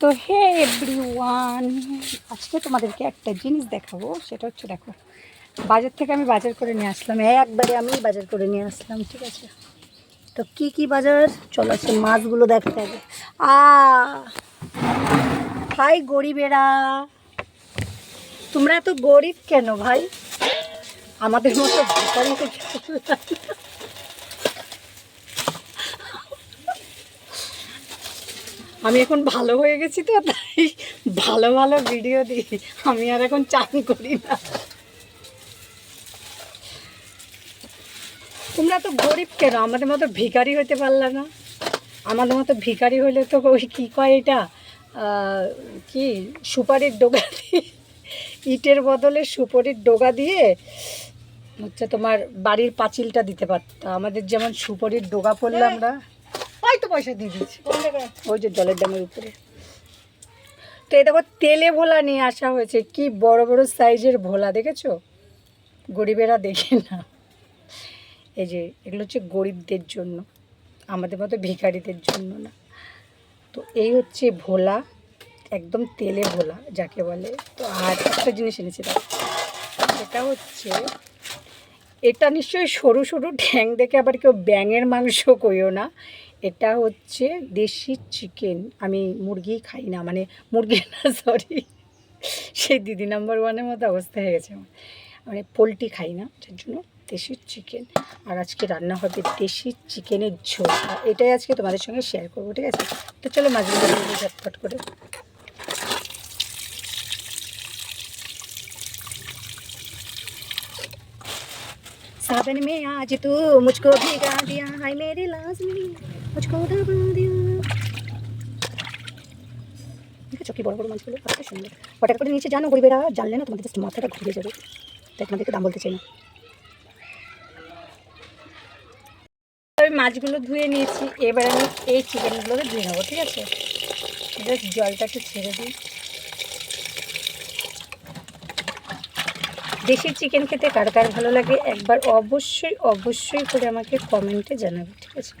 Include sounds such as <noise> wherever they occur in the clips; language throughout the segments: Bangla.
তো হে এভরি ওয়ান আজকে তোমাদেরকে একটা জিনিস দেখাবো, সেটা হচ্ছে দেখো, বাজার থেকে আমি বাজার করে নিয়ে আসলাম, একবারে আমি বাজার করে নিয়ে আসলাম, ঠিক আছে? তো কি কি বাজার? চলো আজকে মাছগুলো দেখতে হবে। আ, ভাই গরিবেরা, তোমরা এত গরিব কেন ভাই? আমাদের মতো আমি এখন ভালো হয়ে গেছি তো তাই ভালো ভালো ভিডিও দিই আমি আর এখন চান করি না। তোমরা তো গরিব কেন? আমাদের মতো ভিখারি হইতে পারলে না। আমাদের মতো ভিখারি হইলে তো ওই কী কয় এটা? কি? সুপারির ডোগা দিয়ে ইটের বদলে সুপারির ডোগা দিয়ে হচ্ছে তোমার বাড়ির পাঁচিলটা দিতে পারতাম আমাদের যেমন সুপারির ডোগা পড়লে আমরা তাই তো পয়সা দিয়ে দিচ্ছি ওই যে জলের ড্যামের উপরে। তো এই দেখো তেলে ভোলা নিয়ে আসা হয়েছে। কি বড় বড় সাইজের ভোলা দেখেছ? গরিবেরা দেখে না। এই যে এগুলো হচ্ছে গরিবদের জন্য। আমাদের মতো ভিখারিদের জন্য না। তো এই হচ্ছে ভোলা একদম তেলে ভোলা যাকে বলে। তো আর একটা জিনিস এনেছি এটা হচ্ছে এটা নিশ্চয়ই সরু সরু ঠ্যাং দেখে আবার কেউ ব্যাঙের মাংস কইও না। এটা হচ্ছে দেশি চিকেন আমি মুরগি খাই না মানে মুরগি না সরি সেই দিদি নাম্বার ওয়ানের মতো অবস্থা হয়ে গেছে আমার মানে পোলট্রি খাই না যার জন্য দেশি চিকেন আর আজকে রান্না হবে দেশি চিকেনের ঝোল আর এটাই আজকে তোমাদের সঙ্গে শেয়ার করবো ঠিক আছে তো চলো মাছগুলো দিয়ে দিই ঝটপট করে सावन में आज तू मुझको भिगा दिया हाय मेरी लाजमी মুচকো ডাবা দিয়া দেখেছ কি বড় বড় মাছগুলো? কত সুন্দর। হঠাৎ করে নিচে জানো গরিবেরা? জানলে না তোমাদের মাথাটা ঘুরে যাবে। তাই তোমাদেরকে দাম বলতে চাই না। ওই মাছগুলো ধুয়ে নিয়েছি। এবার আমি এই চিকেনগুলোকে ধুয়ে নেব, ঠিক আছে? জাস্ট জলটা একটু ছেড়ে দিই। দেশি চিকেন খেতে কার কার ভালো লাগে একবার অবশ্যই অবশ্যই করে আমাকে কমেন্টে জানাবে, ঠিক আছে?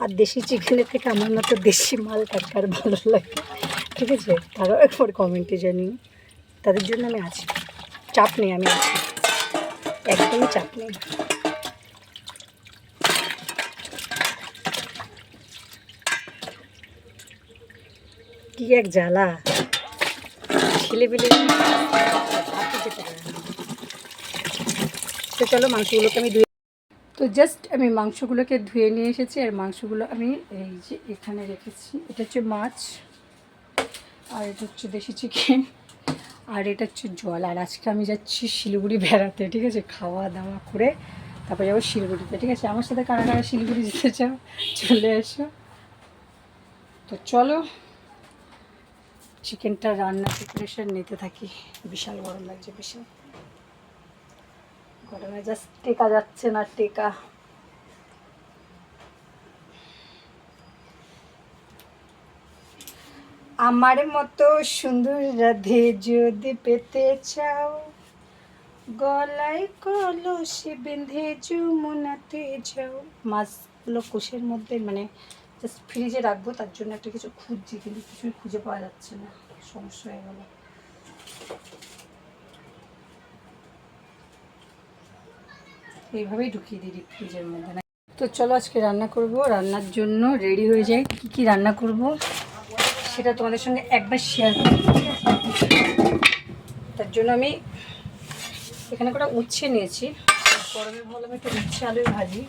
আর দেশি চিকেনের থেকে আমার মতো দেশি মাল কার ভালো লাগে। ঠিক আছে? তারাও একবার কমেন্টে জানি তাদের জন্য আমি আছি। চাপ নেই, আমি আছি। একদমই চাপ নেই। কি এক জ্বালা। পারে না তো চলো মাংসগুলোকে আমি জাস্ট আমি মাংসগুলোকে ধুয়ে নিয়ে এসেছি, আর মাংসগুলো আমি এই যে এখানে রেখেছি। এটা হচ্ছে মাছ, আর এটা হচ্ছে দেশি চিকেন আর এটা হচ্ছে জল। আর আজকে আমি যাচ্ছি শিলিগুড়ি বেড়াতে, ঠিক আছে? খাওয়া দাওয়া করে তারপরে যাব শিলিগুড়িতে, ঠিক আছে? আমার সাথে কারা কারা শিলিগুড়ি যেতে চাও, চলে এসো। তো চলো চিকেনটা রান্নার প্রিপারেশন নিতে থাকি। বিশাল গরম লাগছে, বিশাল। গরমে জাস্ট টেকা যাচ্ছে না, টেকা। আমার মতো সুন্দর রাধে যদি পেতে চাও, গলায় কলসি বেঁধে যমুনাতে যাও। মাছগুলো কোষের মধ্যে মানে জাস্ট ফ্রিজে রাখব, তার জন্য একটা কিছু খুঁজছি, কিন্তু কিছুই খুঁজে পাওয়া যাচ্ছে না। সমস্যা হয়ে গেল। এইভাবেই ঢুকিয়ে দিই ফ্রিজের মধ্যে। তো চলো আজকে রান্না করব। রান্নার জন্য রেডি হয়ে যাই কী কী রান্না করব সেটা তোমাদের সঙ্গে একবার শেয়ার করব। তার জন্য আমি এখানে করে উচ্ছে নিয়েছি। গরমে ভাবলাম একটু উচ্ছে আলুর ভাজি।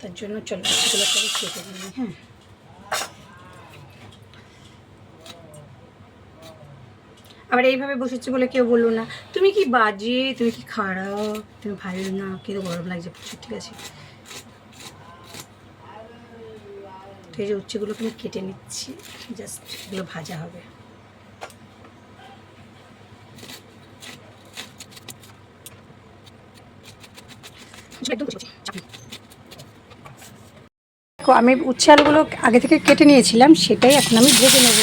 তার জন্য চলো আমি কেটে নিই হ্যাঁ। আবার এইভাবে বসেছি বলে কেউ বলল না। তুমি কি বাজে? তুমি কি খারাপ? তুমি ভালো না? কিন্তু গরম লাগছে প্রচুর, ঠিক আছে? এই যে উচ্ছেগুলোকে আমি কেটে নিচ্ছি। জাস্ট এগুলো ভাজা হবে। আমি উচ্ছে আলুগুলো আগে থেকে কেটে নিয়েছিলাম, সেটাই এখন আমি ভেজে নেব।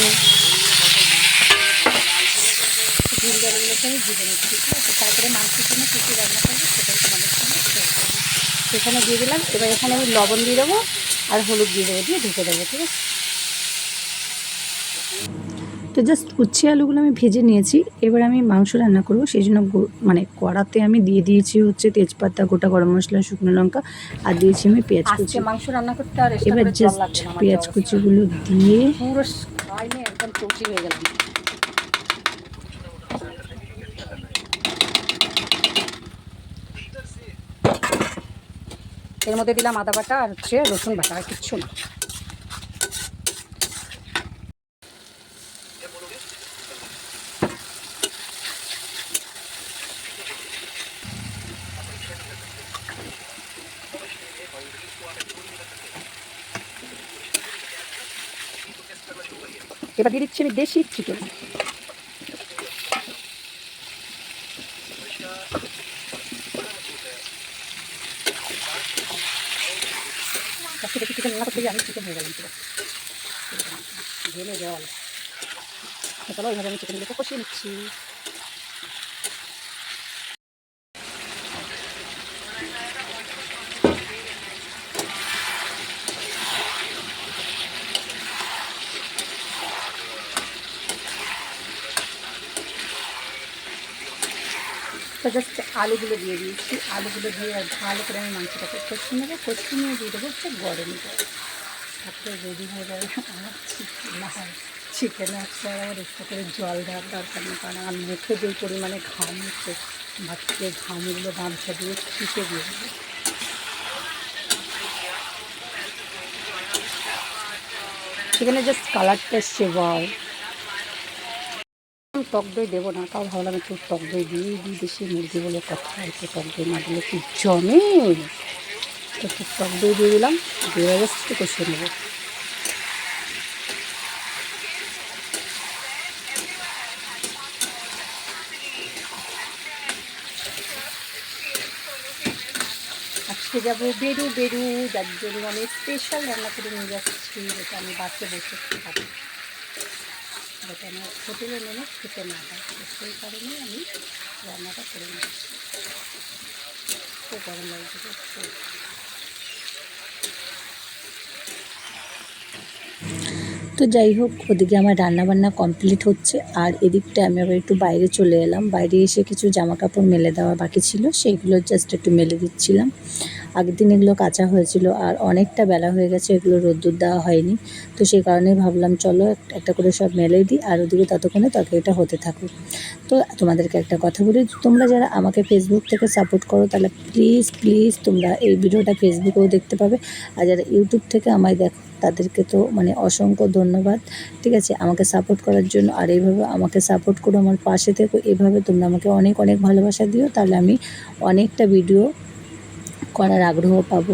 আমি ভেজে নিচ্ছি ঠিক আছে? তারপরে মাংসের জন্য কী কী রান্না করব সেটাই তোমাদের সঙ্গে শেয়ার করব। এখানে দিয়ে দিলাম এবার এখানে আমি লবণ দিয়ে দেবো আর হলুদ দিয়ে দেবো দিয়ে ঢেকে দেবো ঠিক আছে? তো জাস্ট উচ্ছে আলুগুলো আমি ভেজে নিয়েছি এবার আমি মাংস রান্না করব সেই জন্য মানে কড়াতে আমি দিয়ে দিয়েছি হচ্ছে তেজপাতা গোটা গরম মশলা শুকনো লঙ্কা আর দিয়েছি আমি পেঁয়াজ কুচি। মাংস রান্না করতে আর এবার জাস্ট পেঁয়াজ কুচিগুলো দিয়ে পুরো একদম হয়ে গেলাম। এর মধ্যে দিলাম আদা বাটা আর হচ্ছে রসুন বাটা, আর কিচ্ছু না। এবার দিয়ে দিচ্ছি আমি দেশি চিকেন। আজকে দেখি চিকেন রান্না করতে গিয়ে আমি চিকেন হয়ে গেলাম ঢেলে জল। চলো, এইভাবে আমি চিকেনগুলোকে কষিয়ে নিচ্ছি। তো জাস্ট আলুগুলো দিয়ে দিয়েছি। আলুগুলো দিয়ে ভালো করে আমি মাংসটাকে কষিয়ে নেব। কষিয়ে নিয়ে দিয়ে দেবো হচ্ছে গরম তারপরে রেডি হয়ে যাবে আমার চিকেন হয় চিকেনে হচ্ছে একটু করে জল দেওয়ার দরকার নেই, কারণ আমার মুখে যে পরিমাণে ঘাম হচ্ছে ভাবছে ঘামগুলো গামছা দিয়ে শুষে দিয়ে দেবো। চিকেনের জাস্ট কালারটা এসছে বাও টক দই দেবো না, তাও ভাবলাম একটু টক দই দিয়ে দিই দেশি মুরগি বলে কথা, একটু টক দই না দিলে কি জমে? একটু টক দই দিয়ে দিলাম, দিয়ে জাস্ট কষিয়ে নেব। আজকে যাব বেরু বেরু, যার জন্য আমি স্পেশাল রান্না করে নিয়ে যাচ্ছি, যেটা আমি বাসে বসে খাব। হোটেলে নেমে খেতে না হয় তো সেই কারণে আমি রান্নাটা করে নিচ্ছি খুব গরম লাগছে তো। যাই হোক, ওদিকে আমার রান্না বান্না কমপ্লিট হচ্ছে। আর এদিকটা আমি আবার একটু বাইরে চলে এলাম। বাইরে এসে কিছু জামা কাপড় মেলে দেওয়া বাকি ছিল। সেইগুলো জাস্ট একটু মেলে দিচ্ছিলাম। আগের দিন এগুলো কাঁচা হয়েছিল আর অনেকটা বেলা হয়ে গেছে, এগুলো রোদ্দুর দেওয়া হয়নি। তো সেই কারণেই ভাবলাম, চলো এক- একটা করে সব মেলে দিই আর ওদিকে ততক্ষণে তরকারিটা হতে থাকুক। তো তোমাদেরকে একটা কথা বলি, তোমরা যারা আমাকে ফেসবুক থেকে সাপোর্ট করো, তাহলে প্লিজ প্লিজ তোমরা এই ভিডিওটা ফেসবুকেও দেখতে পাবে। আর যারা ইউটিউব থেকে আমায় দেখো, তাদেরকে তো মানে অসংখ্য ধন্যবাদ, ঠিক আছে? আমাকে সাপোর্ট করার জন্য আর এইভাবে আমাকে সাপোর্ট করো আমার পাশে থেকো, এভাবে তোমরা আমাকে অনেক অনেক ভালোবাসা দিও। তাহলে আমি অনেকটা ভিডিও করার আগ্রহ পাবো।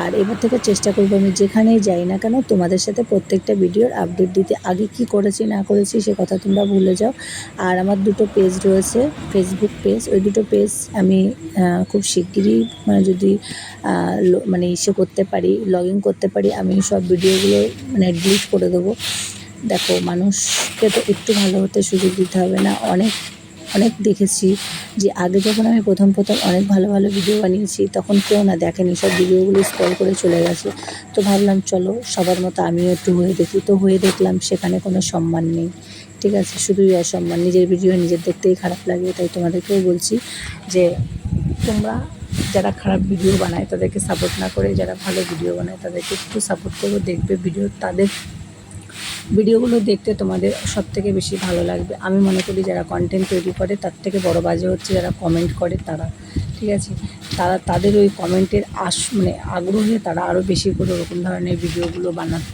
আর এবার থেকে চেষ্টা করব আমি যেখানেই যাই না কেন তোমাদের সাথে প্রত্যেকটা ভিডিওর আপডেট দিতে। আগে কি করেছি, না করেছি সে কথা তোমরা ভুলে যাও। আর আমার দুটো পেজ রয়েছে ফেসবুক পেজ ওই দুটো পেজ আমি খুব শিগগিরই মানে যদি মানে ইসে করতে পারি লগ ইন করতে পারি, আমি সব ভিডিওগুলো মানে ডিলিট করে দেবো। দেখো, মানুষকে তো একটু ভালো হতে সুযোগ দিতে হবে না। অনেক অনেক দেখেছি যে আগে যখন আমি প্রথম প্রথম অনেক ভালো ভালো ভিডিও বানিয়েছি, তখন কেউ না দেখেনি, সব ভিডিওগুলো স্ক্রল করে চলে গেছে। তো ভাবলাম, চলো, সবার মতো আমিও একটু হয়ে দেখি। তো হয়ে দেখলাম, সেখানে কোনো সম্মান নেই। ঠিক আছে, শুধুই অসম্মান। নিজের ভিডিও নিজের দেখতেই খারাপ লাগে, তাই তোমাদেরকেও বলছি যে তোমরা যারা খারাপ ভিডিও বানায়, তাদেরকে সাপোর্ট না করে, যারা ভালো ভিডিও বানায়, তাদেরকে একটু সাপোর্ট করব দেখবে ভিডিও তাদের ভিডিওগুলো দেখতে তোমাদের সব থেকে বেশি ভালো লাগবে। আমি মনে করি যারা কন্টেন্ট তৈরি করে, তার থেকে বড় বাজে হচ্ছে যারা কমেন্ট করে তারা, ঠিক আছে? তারা, তাদের ওই কমেন্টের আস মানে আগ্রহে তারা আরও বেশি করে ওরকম ধরনের ভিডিওগুলো বানাতে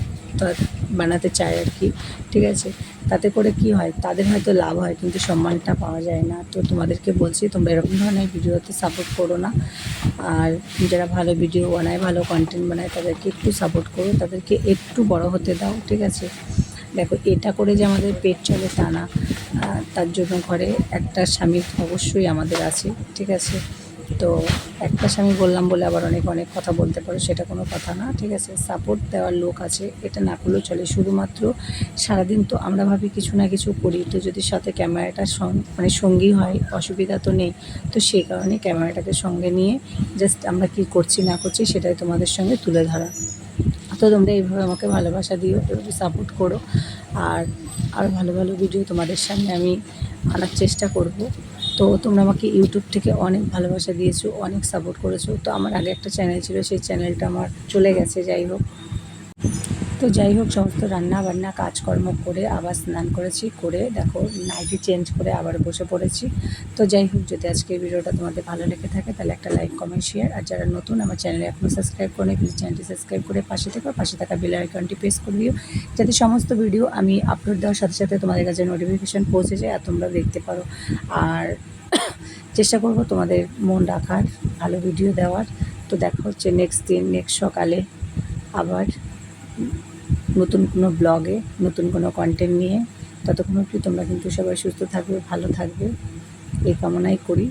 বানাতে চায় আর কি, ঠিক আছে? তাতে করে কি হয়, তাদের হয়তো লাভ হয়, কিন্তু সম্মানটা পাওয়া যায় না। তো তোমাদেরকে বলছি, তোমরা এরকম ধরনের ভিডিওতে সাপোর্ট করো না। আর যারা ভালো ভিডিও বানায়, ভালো কন্টেন্ট বানায়, তাদেরকে একটু সাপোর্ট করো। তাদেরকে একটু বড় হতে দাও, ঠিক আছে? দেখো, এটা করে যে আমাদের পেট চলে তা না। তার জন্য ঘরে একটা স্বামী অবশ্যই আমাদের আছে, ঠিক আছে? তো একটা স্বামী বললাম বলে আবার অনেক অনেক কথা বলতে পারো, সেটা কোনো কথা না, ঠিক আছে? সাপোর্ট দেওয়ার লোক আছে, এটা না করলেও চলে। শুধুমাত্র সারাদিন তো আমরা ভাবি কিছু না কিছু করি, তো যদি সাথে ক্যামেরাটা মানে সঙ্গী হয়, অসুবিধা তো নেই, তো সেই কারণে ক্যামেরাটাকে সঙ্গে নিয়ে জাস্ট আমরা কি করছি, না করছি সেটাই তোমাদের সঙ্গে তুলে ধরা। তো তোমরা এইভাবে আমাকে ভালোবাসা দিও সাপোর্ট করো, আর আরও ভালো ভালো ভিডিও তোমাদের সামনে আমি আনার চেষ্টা করব। তো তোমরা আমাকে ইউটিউব থেকে অনেক ভালোবাসা দিয়েছ, অনেক সাপোর্ট করেছ। তো আমার আগে একটা চ্যানেল ছিল, সেই চ্যানেলটা আমার চলে গেছে, যাই হোক। তো যাই হোক, সমস্ত রান্না বান্না কাজকর্ম করে আবার স্নান করেছি, করে দেখো নাইটি চেঞ্জ করে আবার বসে পড়েছি। তো যাই হোক, যদি আজকের ভিডিওটা তোমাদের ভালো লেগে থাকে, তাহলে একটা লাইক, কমেন্ট শেয়ার আর যারা নতুন আমার চ্যানেলে এখনও সাবস্ক্রাইব করে প্লিজ চ্যানেলটি সাবস্ক্রাইব করে পাশে থেকে পাশে থাকা বেল আইকনটি প্রেস করে দিও, যাতে সমস্ত ভিডিও আমি আপলোড দেওয়ার সাথে সাথে তোমাদের কাছে নোটিফিকেশান পৌঁছে যায়, আর তোমরা দেখতে পারো। আর <coughs> চেষ্টা করব তোমাদের মন রাখার, ভালো ভিডিও দেওয়ার। তো দেখা হচ্ছে নেক্সট দিন নেক্সট সকালে আবার নতুন কোনো ব্লগে নতুন কোনো কন্টেন্ট নিয়ে, ততক্ষণ অবধি তোমরা কিন্তু সবাই সুস্থ থাকবে, ভালো থাকবে। এই কামনাই করি।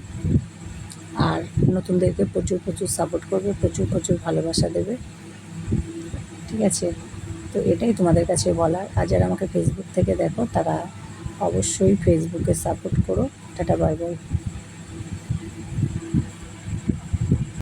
আর নতুনদেরকে প্রচুর প্রচুর সাপোর্ট করবে, প্রচুর প্রচুর ভালোবাসা দেবে। ঠিক আছে? তো এটাই তোমাদের কাছে বলার। আর যারা আমাকে ফেসবুক থেকে দেখো, তারা অবশ্যই ফেসবুকে সাপোর্ট করো। Tata bye bye